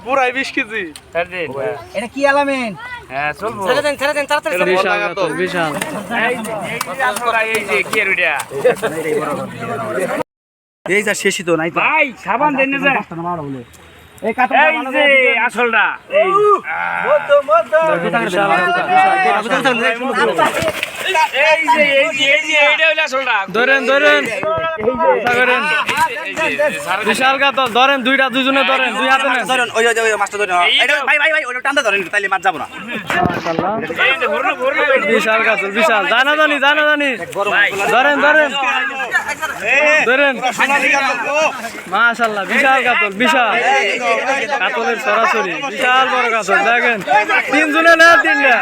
পুরাই বিশ কেজি এটা কি আলামিন হ্যাঁ চলবো ছেড়ে দেন ছেড়ে দেন তাড়াতাড়ি বিশাল এই যে আসলটা, কি এই যা শেষই তো নাই ভাই সাবান দেন না এই যে আসলটা এই ধরেন ধরেন। চেষ্টা করেন এই যে, এই যে, সারা বিশাল কাতল ধরেন দুইটা দুজনে ধরেন দুই হাতে নেন। ধরেন ওই ওই ওই মাছটা ধরেন। ভাই ভাই ভাই ওটা টানতে ধরেন তাইলে মাছ যাব না। মাশাআল্লাহ এই যে হরলো হরলো বিশাল কাতল বিশাল। জানা জানি জানা জানি। ধরেন ধরেন। ধরেন। মাশাআল্লাহ বিশাল কাতল বিশাল। কাতলের সরাসরি বিশাল বড় কাতল দেখেন। তিনজনে না তিনটা।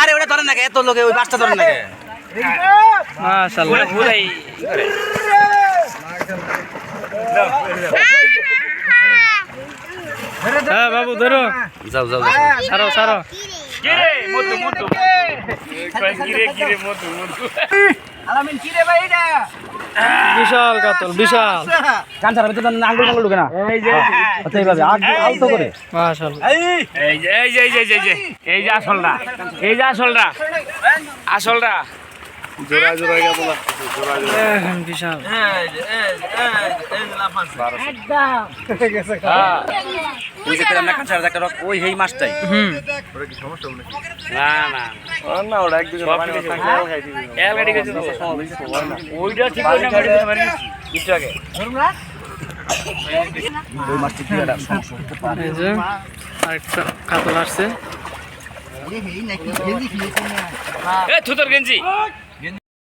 আরে নাকি? এত লোকে ওই বাসটা ধরেন নাকি? হ্যাঁ বাবু ধরো। যাও যাও সারো সারো কিরে মধু মধু। কিরে কিরে মধু মধু। আলামিন কিরে ভাই এটা বিশাল কাতল বিশাল ছাড়া ভিতরে আঙ্গুল আঙ্গুল ঢুকে না এই যে আচ্ছা এইভাবে আগ- আলতো করে মাশাআল্লাহ এই যে এই যে এই যে এই যে, এই যে এই যে আসলটা এই যে আসলটা আসলটা জোড়ায় জোড়ায় কাতল আসতেছে জোড়ায় জোড়ায় দেখেন বিশাল হ্যাঁ। ওই যে একটা রক- মাছটাই হুম। না না না। ওটা একদিকে সব পানি খাই দিবি এল গাড়ি গেছে ওইটা ঠিক করে না মারি দিতে পারি একটু আগে। ওই মাছটি কি একটা সমস্যা হতে পারে? এই যে আরেকটা কাতল আসছে। এ থুতর গেঞ্জি।